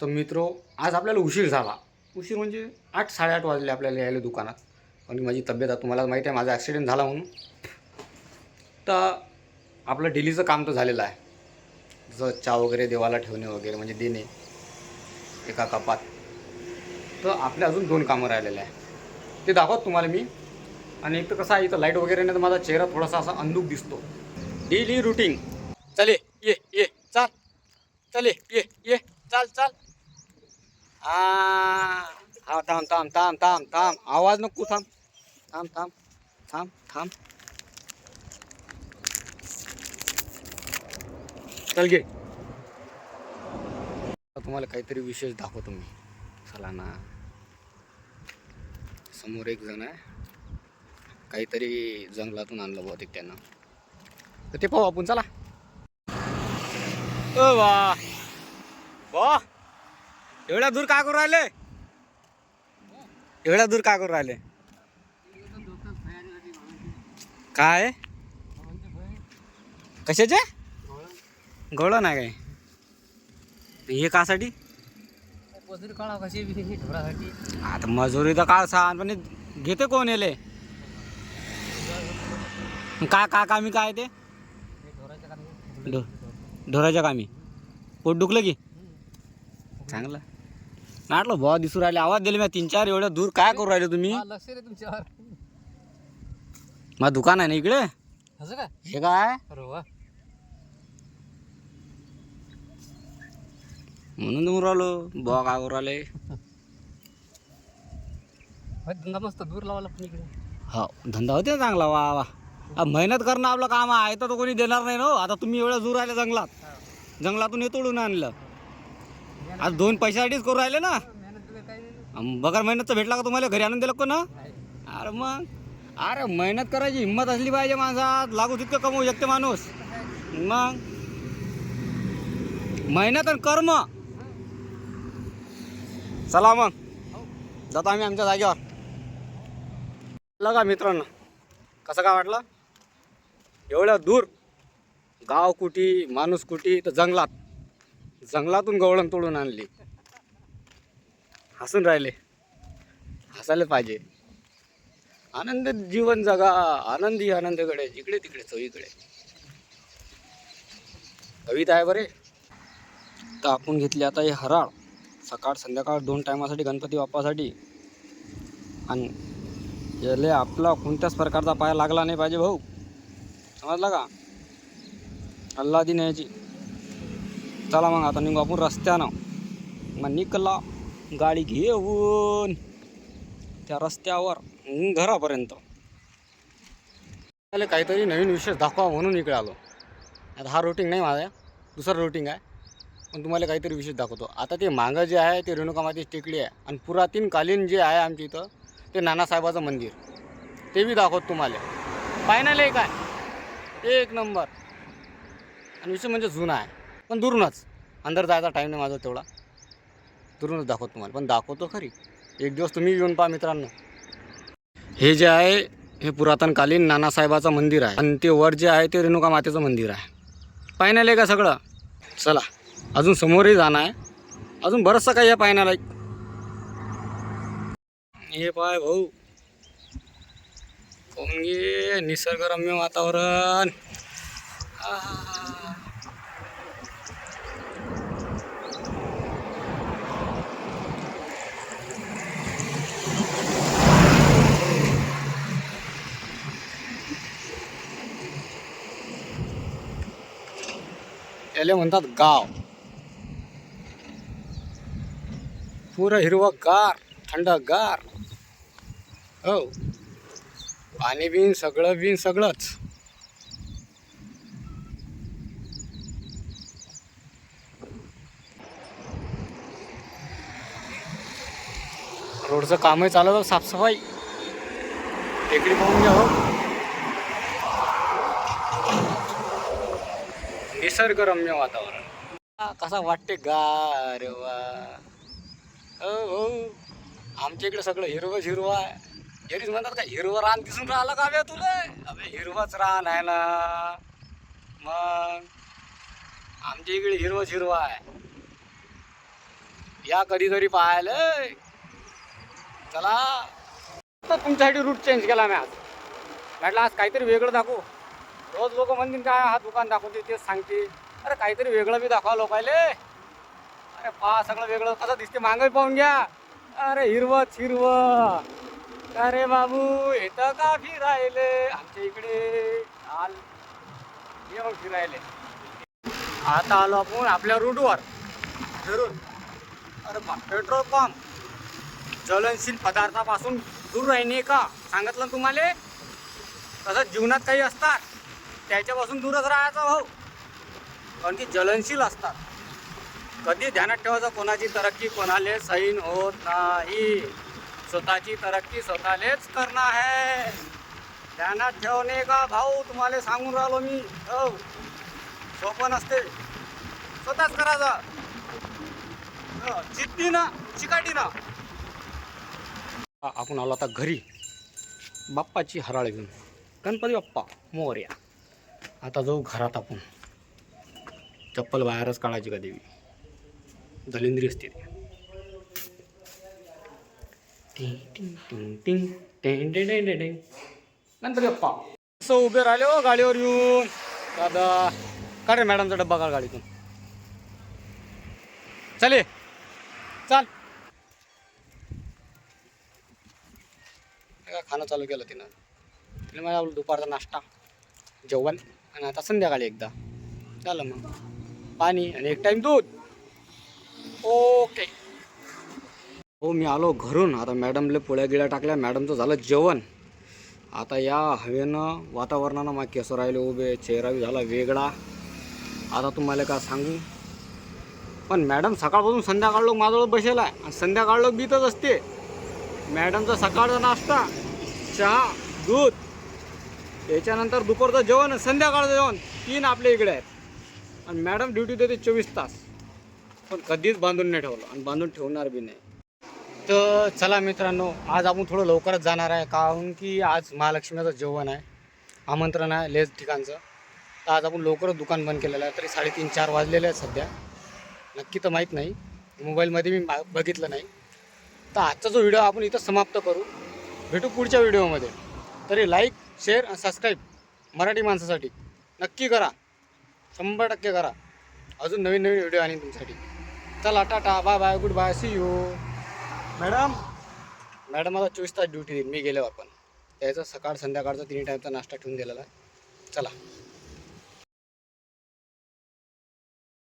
तर मित्र आज आपल्याला उशीर झाला. उशीर म्हणजे? आठ साडेआठ वाजले आपल्याला यायला दुकानात. की माझी तब्येत आता तुम्हाला माहिती आहे माझा ॲक्सिडेंट झाला म्हणून. तर आपलं डेलीचं काम तर झालेलं आहे. जसं चहा वगैरे देवाला ठेवणे वगैरे म्हणजे देणे. एका कपात. तर आपले अजून दोन कामं राहिलेले आहे ते दाखवत तुम्हाला मी. आणि एक तर कसं आहे इथं लाइट वगैरे नाही तर माझा चेहरा थोडासा असा अंदूक दिसतो. डेली रुटीन चले ये ये चाल. चले ये ये चाल चाल. आ हा थांब थांब थांब थांब थांब. आवाज नको थांब. थांब थांब थांब थांब. चल घे तुम्हाला काहीतरी विशेष दाखवतो मी. चला ना. समोर एक जण आहे. काहीतरी जंगलातून आणलं बहुतेक त्यांना. तर ते पाहू आपण चला. ओ वा. वा. एवढ्या दूर का करू राहिले? एवढ्या दूर का करू राहिले? काय? कशाचे? गवळण आहे काय? हे कासाठी? मजुरी काढा कशी बी ढोरासाठी. आता मजुरी तर काळ सहा पण घेते कोण येले? का का कामी काय ते? ढोराच्या कामी. पोट दुखलं की? चांगलं. नाटलं भावा दिसू राहिले. आवाज दिले मी. तीन चार एवढ्या दूर काय करू राहिले तुम्ही? लक्ष रे तुमच्यावर. माझं दुकान आहे ना इकडे? असं हे काय? अरे वा. म्हणून तुम्ही राहिलो. बुवा काय करू राहिले? धंदा मस्त दूर लावायला पण इकडे. हो धंदा होते ना चांगला. वा वा. आ, मेहनत करणं आपलं काम आहे. तर तो कोणी देणार नाही ना हो. आता तुम्ही एवढ्या दूर राहिले जंगलात. जंगलातून हे तोडून आणलं. आज दोन पैशासाठीच करू राहिले ना? मेहनत तर मेहनतचं भेटला का तुम्हाला? घरी आणून दिलं का ना अरे मग. अरे मेहनत करायची हिंमत असली पाहिजे माणसात. लागू तितकं कमवू शकते माणूस. मग. मेहनत आणि कर्म. चला मग. जातो आम्ही आमच्या जागेवर. लगा मित्रांनो कसं काय वाटलं? एवढ्या दूर. गाव कुठी माणूस कुठी? तर जंगलात. जंगलातून गवळण तोडून आणली. हसून राहिले. हसायला पाहिजे. आनंद जीवन जगा आनंदी आनंदकडे जिकडे तिकडे चोहीकडे कविता आहे बरे. तर आपण घेतली आता हे हराळ. सकाळ संध्याकाळ दोन टायमासाठी गणपती बाप्पासाठी. आणि याले आपला कोणत्याच प्रकारचा पाया लागला नाही पाहिजे भाऊ. समजला का? अल्लादी न्यायची. चला मग आता निघू आपण रस्त्यानं. मग निकला गाडी घेऊन त्या रस्त्यावर घरापर्यंत. त्याला काहीतरी नवीन विशेष दाखवा म्हणून इकडे आलो. आता हा रुटीन नाही माझा. दुसरा रुटीन आहे पण तुम्हाला काहीतरी विशेष दाखवतो. आता ते मागं जे आहे ते रेणुकामाची टेकडी आहे. आणि पुरातनकालीन जे आहे आमच्या इथं ते नानासाहेबाचं मंदिर. ते बी दाखवतो तुम्हाला. फायनल एक आहे एक नंबर. आणि विषय म्हणजे जुना आहे. पण दुरूनच. अंदर जायचा टाईम नाही माझा तेवढा. दुरूनच दाखवतो तुम्हाला. पण दाखवतो खरी. एक दिवस तुम्ही येऊन पहा मित्रांनो. हे जे आहे हे पुरातनकालीन नानासाहेबाचं मंदिर आहे. आणि ते वर जे आहे ते रेणुका मातेचं मंदिर आहे. पाहण्याला का सगळं? चला. अजून समोरही जाणं आहे. अजून बरंचसं काही आहे पाहण्याला हे पाय भाऊ. पाहून निसर्गरम्य वातावरण आहा. याला म्हणतात गाव. पुरं हिरवं गार थंड गार हो. पाणी बिन सगळं बिन सगळंच. रोडचं कामही चालू साफसफाई. टेकडी पाहून घ्या हो. निसर्गरम्य वातावरण. कसा वाटते गार वा. हो हो. आमच्या इकडे सगळं हिरवंच हिरवं आहे. जरीच म्हणतात का हिरवं रान दिसून राहिलं का बे तुला? अबे हिरवंच रान आहे ना. मग आमच्या इकडे हिरवंच हिरवं आहे. या कधीतरी पाहायला चला. तर तुमच्यासाठी रूट चेंज केला मी आज. म्हटलं आज काहीतरी वेगळं दाखवू. रोज लोक म्हणतील काय हा दुकान दाखवते तेच सांगते. अरे काहीतरी वेगळं बी दाखवा लोकायले. अरे पहा सगळं वेगळं कसं दिसते मागं पाहून घ्या. अरे हिरवच हिरवं अरे बाबू येतं का फिरायले? आमच्या इकडे चाल ये मग फिरायले. आता आलो आपण आपल्या रूटवर. धरून. अरे बा पेट्रोल पंप. ज्वलनशील पदार्थापासून दूर राहणे का? सांगितलं तुम्हाला? तसंच जीवनात काही असतात. त्याच्यापासून दूरच राहायचं भाऊ. कारण की ज्वलनशील असतात. कधी ध्यानात ठेवायचं कोणाची तरक्की कोणाले सैन होत नाही. स्वतःची तरक्की स्वतःलेच करणं आहे. ध्यानात ठेवणे का भाऊ? तुम्हाला सांगून राहिलो मी. हो. सोपं नसते. स्वतःच करायचं. हो, जिद्दीनं चिकाटी ना आपण आलो आता घरी. बाप्पाची हराळ घेऊन. गणपती बाप्पा मोर्या. आता जाऊ घरात आपण. चप्पल बाहेरच काढायची का देवी? दलिंद्री असते नंतर गप्पा असं उभे राहिले हो गाडीवर येऊन. दादा काढे मॅडमचा डब्बा काढ गाडीतून. चले चाल. खाणं चालू केलं तिनं. तिने मला दुपारचा नाश्ता. जेवण. आणि आता संध्याकाळी एकदा. झालं मग. पाणी आणि एक टाईम दूध. ओके हो मी आलो घरून. आता मॅडमले पोळ्या गिळ्या टाकल्या. मॅडमचं झालं जेवण. आता या हवेनं वातावरणानं मग केस राहिले उभे. चेहरा बी झाला वेगळा. आता तुम्हाला काय सांगू? पण मॅडम सकाळपासून संध्याकाळ लोक माझ्याजवळ बसेल आहे. आणि संध्याकाळ लोक बीतच असते. मॅडमचा सकाळचा नाश्ता चहा दूध. त्याच्यानंतर दुपारचं जेवण संध्याकाळचं जेवण तीन आपल्या इकडे आहेत. आणि मॅडम ड्युटी देते चोवीस तास. पण कधीच बांधून नाही ठेवलं आणि बांधून ठेवणार बी नाही. तर चला मित्रांनो आज आपण थोडं लवकरच जाणार आहे कारण की आज महालक्ष्मीचं जेवण आहे आमंत्रण आहे लेस ठिकाणचं. तर आज आपण लवकरच दुकान बंद केलेलं आहे तरी साडेतीन चार वाजलेले आहेत सध्या. नक्की तर माहीत नाही मोबाईलमध्ये मी मा- बघितलं नाही. तर आजचा जो व्हिडिओ आपण इथं समाप्त करू. भेटू पुढच्या व्हिडिओमध्ये. तरी लाईक शेअर आणि सबस्क्राईब मराठी माणसासाठी. नक्की करा. शंभर टक्के करा. अजून नवीन नवीन व्हिडिओ आणीन तुमच्यासाठी. चला tata bye bye good bye see you madam. Madam आता चोवीस तास ड्युटी देईल मी गेल्यावर पण. त्याचं सकाळ संध्याकाळचा तिन्ही टाईमचा नाश्ता ठेवून दिलेला आहे. चला.